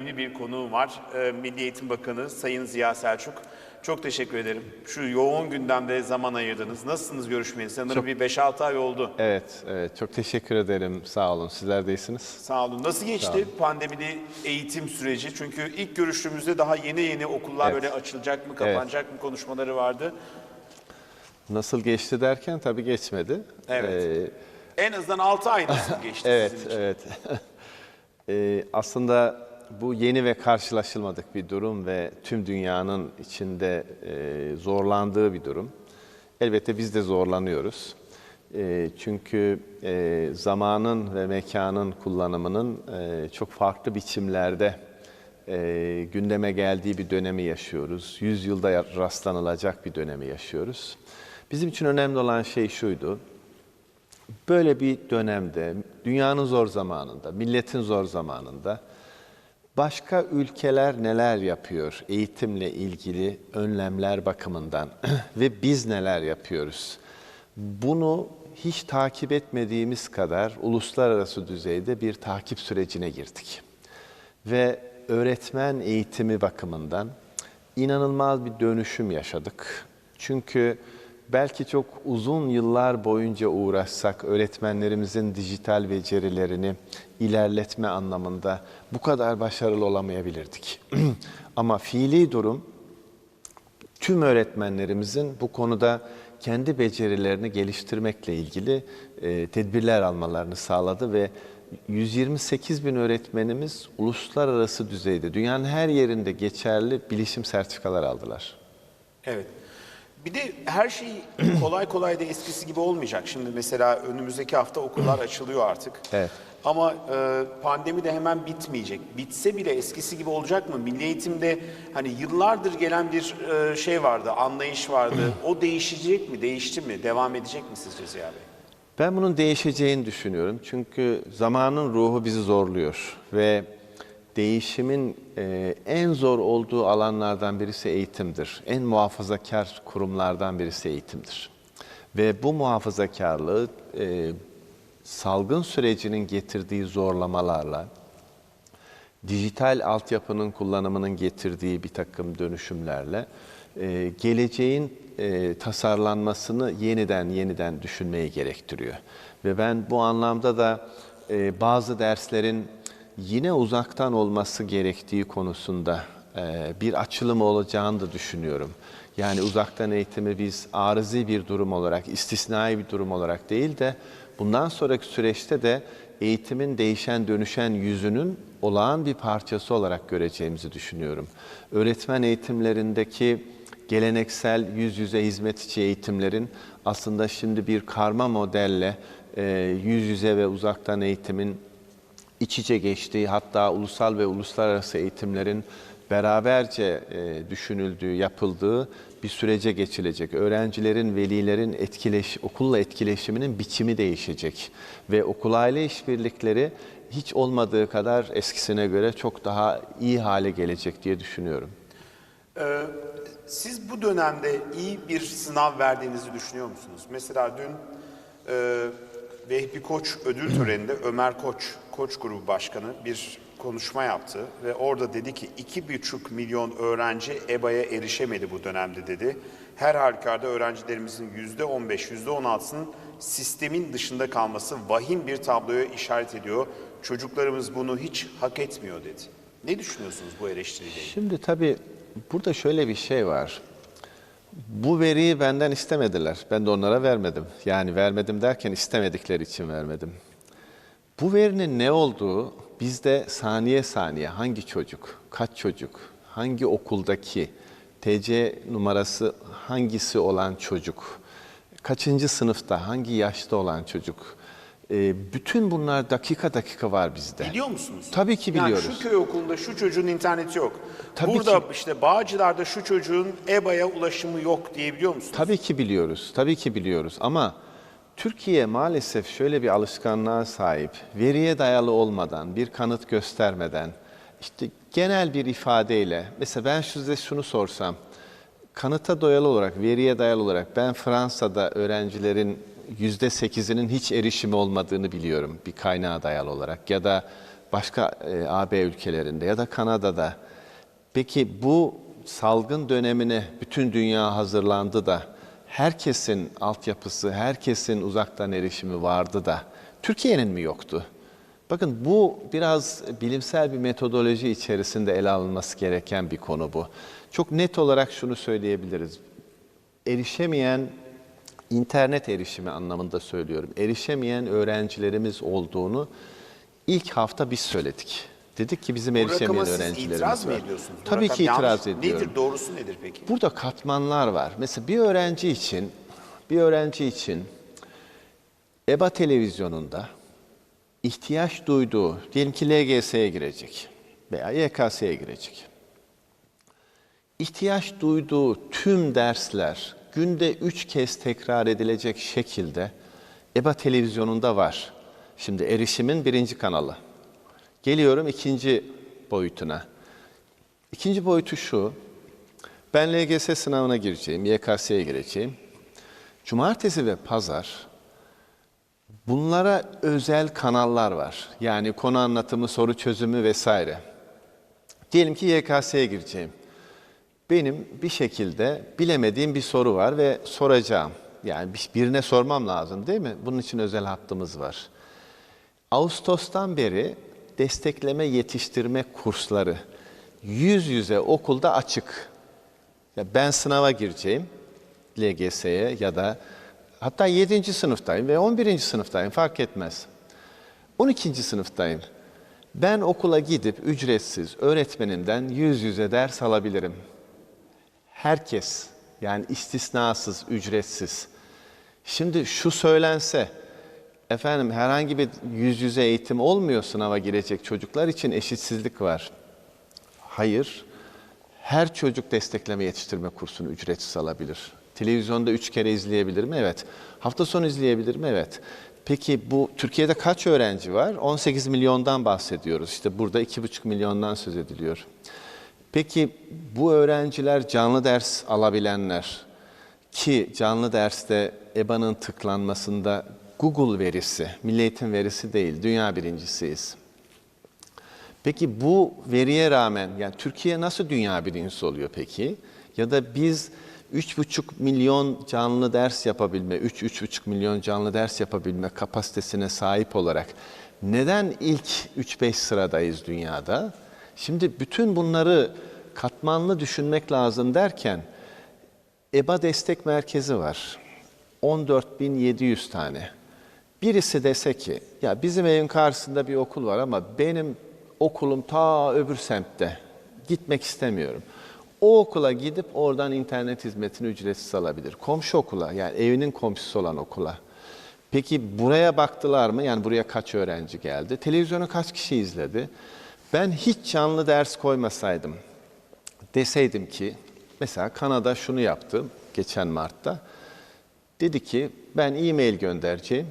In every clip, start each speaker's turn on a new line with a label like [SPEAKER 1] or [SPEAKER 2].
[SPEAKER 1] Önemli bir konuğum var. Ee, Milli Eğitim Bakanı Sayın Ziya Selçuk. Çok teşekkür ederim. Şu yoğun gündemde zaman ayırdınız. Nasılsınız görüşmeyeli? Sanırım bir 5-6 ay oldu.
[SPEAKER 2] Evet, evet. Çok teşekkür ederim. Sağ olun. Sizler de iyisiniz.
[SPEAKER 1] Sağ olun. Nasıl geçti pandemili eğitim süreci? Çünkü ilk görüştüğümüzde daha yeni yeni okullar
[SPEAKER 2] Evet.
[SPEAKER 1] böyle açılacak mı, kapanacak mı konuşmaları vardı.
[SPEAKER 2] Nasıl geçti derken tabii geçmedi.
[SPEAKER 1] Evet.
[SPEAKER 2] Ee,
[SPEAKER 1] En azından 6 ay nasıl geçti
[SPEAKER 2] evet,
[SPEAKER 1] sizin için?
[SPEAKER 2] evet. Ee, aslında bu yeni ve karşılaşılmadık bir durum ve tüm dünyanın içinde e, zorlandığı bir durum. Elbette biz de zorlanıyoruz. E, çünkü e, zamanın ve mekanın kullanımının e, çok farklı biçimlerde e, gündeme geldiği bir dönemi yaşıyoruz. Yüzyılda rastlanılacak bir dönemi yaşıyoruz. Bizim için önemli olan şey şuydu. Böyle bir dönemde, dünyanın zor zamanında, milletin zor zamanında başka ülkeler neler yapıyor eğitimle ilgili önlemler bakımından ve biz neler yapıyoruz? Bunu hiç takip etmediğimiz kadar uluslararası düzeyde bir takip sürecine girdik. Ve öğretmen eğitimi bakımından inanılmaz bir dönüşüm yaşadık. Çünkü belki çok uzun yıllar boyunca uğraşsak öğretmenlerimizin dijital becerilerini ilerletme anlamında bu kadar başarılı olamayabilirdik. Ama fiili durum tüm öğretmenlerimizin bu konuda kendi becerilerini geliştirmekle ilgili e, tedbirler almalarını sağladı ve 128 bin öğretmenimiz uluslararası düzeyde, dünyanın her yerinde geçerli bilişim sertifikalar aldılar.
[SPEAKER 1] Evet. Bir de her şey kolay kolay da eskisi gibi olmayacak. Şimdi mesela önümüzdeki hafta okullar açılıyor artık.
[SPEAKER 2] Evet.
[SPEAKER 1] Ama e, pandemi de hemen bitmeyecek. Bitse bile eskisi gibi olacak mı? Milli eğitimde hani yıllardır gelen bir e, şey vardı, anlayış vardı. o değişecek mi, değişti mi, devam edecek mi sizce Ziya Bey?
[SPEAKER 2] Ben bunun değişeceğini düşünüyorum. Çünkü zamanın ruhu bizi zorluyor ve değişimin e, en zor olduğu alanlardan birisi eğitimdir. En muhafazakar kurumlardan birisi eğitimdir. Ve bu muhafazakarlığı e, salgın sürecinin getirdiği zorlamalarla, dijital altyapının kullanımının getirdiği bir takım dönüşümlerle e, geleceğin e, tasarlanmasını yeniden yeniden düşünmeyi gerektiriyor. Ve ben bu anlamda da bazı derslerin yine uzaktan olması gerektiği konusunda e, bir açılım olacağını da düşünüyorum. Yani uzaktan eğitimi biz arızi bir durum olarak, istisnai bir durum olarak değil de bundan sonraki süreçte de eğitimin değişen dönüşen yüzünün olağan bir parçası olarak göreceğimizi düşünüyorum. Öğretmen eğitimlerindeki geleneksel yüz yüze hizmetçi eğitimlerin aslında şimdi bir karma modelle e, yüz yüze ve uzaktan eğitimin iç içe geçtiği hatta ulusal ve uluslararası eğitimlerin beraberce e, düşünüldüğü, yapıldığı bir sürece geçilecek. Öğrencilerin, velilerin etkileş, okulla etkileşiminin biçimi değişecek ve okul aile işbirlikleri hiç olmadığı kadar eskisine göre çok daha iyi hale gelecek diye düşünüyorum.
[SPEAKER 1] Ee, siz bu dönemde iyi bir sınav verdiğinizi düşünüyor musunuz? Mesela dün e, Vehbi Koç ödül töreninde Ömer Koç, Koç Grubu Başkanı bir konuşma yaptı ve orada dedi ki iki buçuk milyon öğrenci EBA'ya erişemedi bu dönemde dedi. Her halükarda öğrencilerimizin yüzde on beş, yüzde on altısının sistemin dışında kalması vahim bir tabloya işaret ediyor. Çocuklarımız bunu hiç hak etmiyor dedi. Ne düşünüyorsunuz bu eleştiriyle?
[SPEAKER 2] Şimdi tabii burada şöyle bir şey var. Bu veriyi benden istemediler. Ben de onlara vermedim. Yani vermedim derken istemedikleri için vermedim. Bu verinin ne olduğu bizde saniye saniye hangi çocuk, kaç çocuk, hangi okuldaki TC numarası hangisi olan çocuk, kaçıncı sınıfta, hangi yaşta olan çocuk. E, bütün bunlar dakika dakika var bizde.
[SPEAKER 1] Biliyor musunuz?
[SPEAKER 2] Tabii ki biliyoruz.
[SPEAKER 1] Yani şu köy okulunda şu çocuğun interneti yok.
[SPEAKER 2] Tabii
[SPEAKER 1] Burada
[SPEAKER 2] ki.
[SPEAKER 1] işte Bağcılar'da şu çocuğun EBA'ya ulaşımı yok diyebiliyor musunuz?
[SPEAKER 2] Tabii ki biliyoruz, tabii ki biliyoruz ama Türkiye maalesef şöyle bir alışkanlığa sahip. Veriye dayalı olmadan, bir kanıt göstermeden, işte genel bir ifadeyle, mesela ben size şunu sorsam, kanıta dayalı olarak, veriye dayalı olarak ben Fransa'da öğrencilerin yüzde sekizinin hiç erişimi olmadığını biliyorum bir kaynağa dayalı olarak ya da başka e, AB ülkelerinde ya da Kanada'da. Peki bu salgın dönemine bütün dünya hazırlandı da herkesin altyapısı, herkesin uzaktan erişimi vardı da Türkiye'nin mi yoktu? Bakın bu biraz bilimsel bir metodoloji içerisinde ele alınması gereken bir konu bu. Çok net olarak şunu söyleyebiliriz. Erişemeyen internet erişimi anlamında söylüyorum. Erişemeyen öğrencilerimiz olduğunu ilk hafta biz söyledik. Dedik ki bizim erişemeyen öğrencilerimiz
[SPEAKER 1] itiraz mı
[SPEAKER 2] var.
[SPEAKER 1] ediyorsunuz? Bu
[SPEAKER 2] Tabii
[SPEAKER 1] rakam
[SPEAKER 2] ki itiraz
[SPEAKER 1] yanlış.
[SPEAKER 2] ediyorum.
[SPEAKER 1] Nedir, doğrusu nedir peki?
[SPEAKER 2] Burada katmanlar var. Mesela bir öğrenci için bir öğrenci için EBA televizyonunda ihtiyaç duyduğu, diyelim ki LGS'ye girecek veya YKS'ye girecek. İhtiyaç duyduğu tüm dersler günde üç kez tekrar edilecek şekilde EBA televizyonunda var. Şimdi erişimin birinci kanalı. Geliyorum ikinci boyutuna. İkinci boyutu şu, ben LGS sınavına gireceğim, YKS'ye gireceğim. Cumartesi ve pazar bunlara özel kanallar var. Yani konu anlatımı, soru çözümü vesaire. Diyelim ki YKS'ye gireceğim. Benim bir şekilde bilemediğim bir soru var ve soracağım. Yani bir- birine sormam lazım değil mi? Bunun için özel hattımız var. Ağustos'tan beri destekleme yetiştirme kursları yüz yüze okulda açık. Ya ben sınava gireceğim LGS'ye ya da hatta 7. sınıftayım ve 11. sınıftayım fark etmez. 12. sınıftayım. Ben okula gidip ücretsiz öğretmenimden yüz yüze ders alabilirim. Herkes yani istisnasız, ücretsiz. Şimdi şu söylense, efendim herhangi bir yüz yüze eğitim olmuyor sınava girecek çocuklar için eşitsizlik var. Hayır, her çocuk destekleme yetiştirme kursunu ücretsiz alabilir. Televizyonda üç kere izleyebilir mi? Evet. Hafta sonu izleyebilir mi? Evet. Peki bu Türkiye'de kaç öğrenci var? 18 milyondan bahsediyoruz. İşte burada 2,5 milyondan söz ediliyor. Peki bu öğrenciler canlı ders alabilenler ki canlı derste EBA'nın tıklanmasında Google verisi, Milli Eğitim verisi değil, dünya birincisiyiz. Peki bu veriye rağmen yani Türkiye nasıl dünya birincisi oluyor peki? Ya da biz 3,5 milyon canlı ders yapabilme, 3-3,5 milyon canlı ders yapabilme kapasitesine sahip olarak neden ilk 3-5 sıradayız dünyada? Şimdi bütün bunları katmanlı düşünmek lazım derken EBA destek merkezi var. 14.700 tane. Birisi dese ki ya bizim evin karşısında bir okul var ama benim okulum ta öbür semtte. Gitmek istemiyorum. O okula gidip oradan internet hizmetini ücretsiz alabilir. Komşu okula yani evinin komşusu olan okula. Peki buraya baktılar mı? Yani buraya kaç öğrenci geldi? Televizyonu kaç kişi izledi? Ben hiç canlı ders koymasaydım, deseydim ki mesela Kanada şunu yaptı geçen Mart'ta. Dedi ki ben e-mail göndereceğim.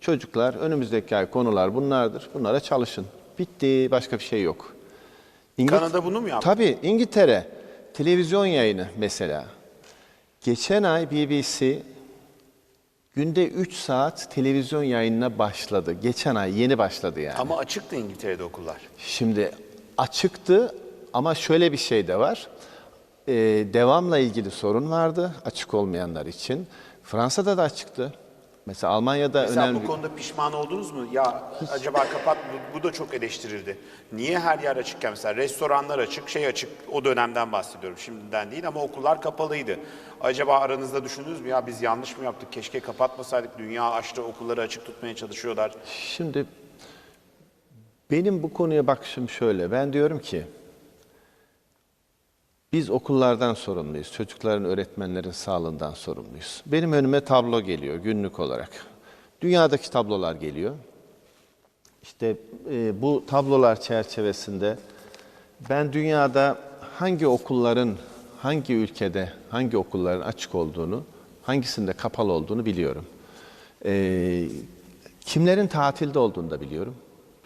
[SPEAKER 2] Çocuklar önümüzdeki ay konular bunlardır. Bunlara çalışın. Bitti. Başka bir şey yok. İngiliz-
[SPEAKER 1] Kanada bunu mu yaptı?
[SPEAKER 2] Tabii İngiltere televizyon yayını mesela. Geçen ay BBC günde 3 saat televizyon yayınına başladı. Geçen ay yeni başladı yani.
[SPEAKER 1] Ama açıktı İngiltere'de okullar.
[SPEAKER 2] Şimdi açıktı ama şöyle bir şey de var. Ee, devamla ilgili sorun vardı açık olmayanlar için. Fransa'da da açıktı. Mesela Almanya'da
[SPEAKER 1] Mesela
[SPEAKER 2] önemli
[SPEAKER 1] bu konuda pişman oldunuz mu? Ya acaba kapat bu, bu da çok eleştirildi. Niye her yer açıkken mesela restoranlar açık, şey açık o dönemden bahsediyorum şimdiden değil ama okullar kapalıydı. Acaba aranızda düşündünüz mü ya biz yanlış mı yaptık keşke kapatmasaydık dünya açtı okulları açık tutmaya çalışıyorlar.
[SPEAKER 2] Şimdi benim bu konuya bakışım şöyle. Ben diyorum ki biz okullardan sorumluyuz. Çocukların, öğretmenlerin sağlığından sorumluyuz. Benim önüme tablo geliyor günlük olarak. Dünyadaki tablolar geliyor. İşte e, bu tablolar çerçevesinde ben dünyada hangi okulların, hangi ülkede, hangi okulların açık olduğunu, hangisinde kapalı olduğunu biliyorum. E, kimlerin tatilde olduğunu da biliyorum.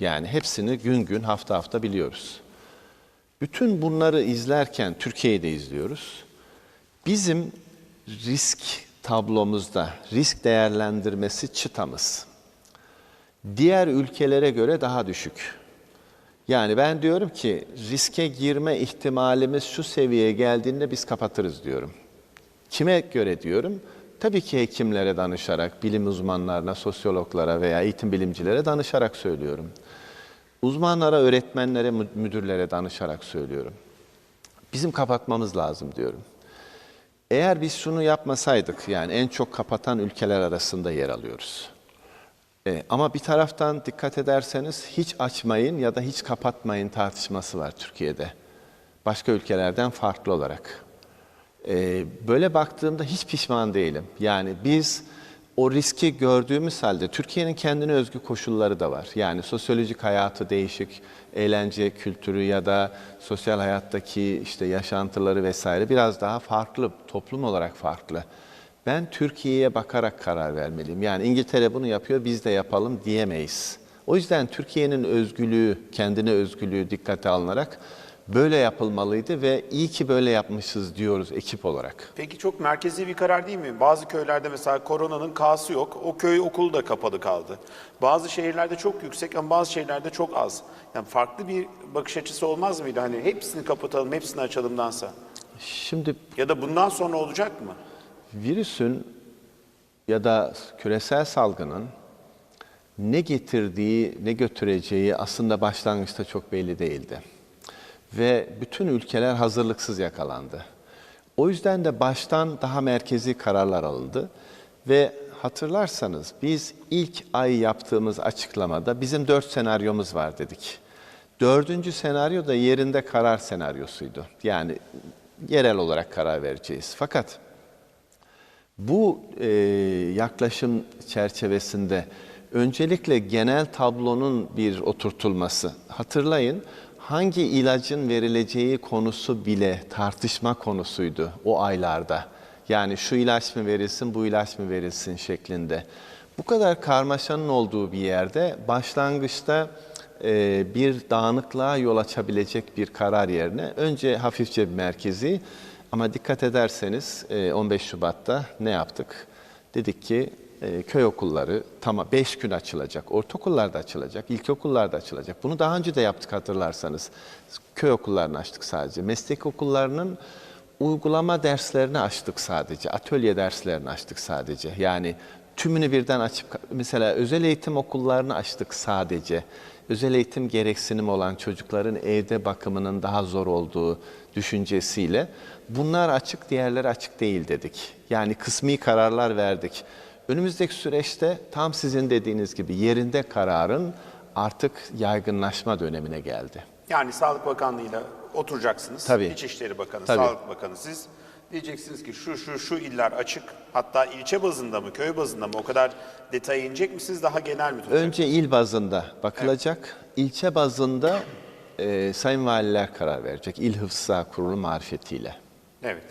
[SPEAKER 2] Yani hepsini gün gün, hafta hafta biliyoruz. Bütün bunları izlerken Türkiye'yi de izliyoruz. Bizim risk tablomuzda risk değerlendirmesi çıtamız diğer ülkelere göre daha düşük. Yani ben diyorum ki riske girme ihtimalimiz şu seviyeye geldiğinde biz kapatırız diyorum. Kime göre diyorum? Tabii ki hekimlere danışarak, bilim uzmanlarına, sosyologlara veya eğitim bilimcilere danışarak söylüyorum. Uzmanlara, öğretmenlere, mü- müdürlere danışarak söylüyorum. Bizim kapatmamız lazım diyorum. Eğer biz şunu yapmasaydık, yani en çok kapatan ülkeler arasında yer alıyoruz. E, ama bir taraftan dikkat ederseniz hiç açmayın ya da hiç kapatmayın tartışması var Türkiye'de. Başka ülkelerden farklı olarak. E, böyle baktığımda hiç pişman değilim. Yani biz o riski gördüğümüz halde Türkiye'nin kendine özgü koşulları da var. Yani sosyolojik hayatı değişik, eğlence kültürü ya da sosyal hayattaki işte yaşantıları vesaire biraz daha farklı, toplum olarak farklı. Ben Türkiye'ye bakarak karar vermeliyim. Yani İngiltere bunu yapıyor, biz de yapalım diyemeyiz. O yüzden Türkiye'nin özgürlüğü, kendine özgürlüğü dikkate alınarak böyle yapılmalıydı ve iyi ki böyle yapmışız diyoruz ekip olarak.
[SPEAKER 1] Peki çok merkezi bir karar değil mi? Bazı köylerde mesela koronanın kası yok. O köy okulu da kapalı kaldı. Bazı şehirlerde çok yüksek ama bazı şehirlerde çok az. Yani farklı bir bakış açısı olmaz mıydı? Hani hepsini kapatalım, hepsini açalımdansa.
[SPEAKER 2] Şimdi
[SPEAKER 1] Ya da bundan sonra olacak mı?
[SPEAKER 2] virüsün ya da küresel salgının ne getirdiği, ne götüreceği aslında başlangıçta çok belli değildi. Ve bütün ülkeler hazırlıksız yakalandı. O yüzden de baştan daha merkezi kararlar alındı ve hatırlarsanız biz ilk ay yaptığımız açıklamada bizim dört senaryomuz var dedik. Dördüncü senaryo da yerinde karar senaryosuydu. Yani yerel olarak karar vereceğiz. Fakat bu e, yaklaşım çerçevesinde öncelikle genel tablonun bir oturtulması. Hatırlayın hangi ilacın verileceği konusu bile tartışma konusuydu o aylarda. Yani şu ilaç mı verilsin, bu ilaç mı verilsin şeklinde. Bu kadar karmaşanın olduğu bir yerde başlangıçta e, bir dağınıklığa yol açabilecek bir karar yerine önce hafifçe bir merkezi ama dikkat ederseniz e, 15 Şubat'ta ne yaptık? Dedik ki e, köy okulları tamam 5 gün açılacak, ortaokullar da açılacak, ilkokullar da açılacak. Bunu daha önce de yaptık hatırlarsanız. Köy okullarını açtık sadece. Meslek okullarının uygulama derslerini açtık sadece. Atölye derslerini açtık sadece. Yani tümünü birden açıp mesela özel eğitim okullarını açtık sadece. Özel eğitim gereksinim olan çocukların evde bakımının daha zor olduğu düşüncesiyle bunlar açık, diğerleri açık değil dedik. Yani kısmi kararlar verdik. Önümüzdeki süreçte tam sizin dediğiniz gibi yerinde kararın artık yaygınlaşma dönemine geldi.
[SPEAKER 1] Yani Sağlık Bakanlığı'yla oturacaksınız.
[SPEAKER 2] Tabii.
[SPEAKER 1] İçişleri Bakanı,
[SPEAKER 2] Tabii.
[SPEAKER 1] Sağlık Bakanı siz. Diyeceksiniz ki şu şu şu iller açık. Hatta ilçe bazında mı, köy bazında mı o kadar detaya inecek misiniz? Daha genel mi?
[SPEAKER 2] Önce il bazında bakılacak. İlçe bazında e, sayın valiler karar verecek. İl Hıfzı Sağ Kurulu marifetiyle.
[SPEAKER 1] Evet.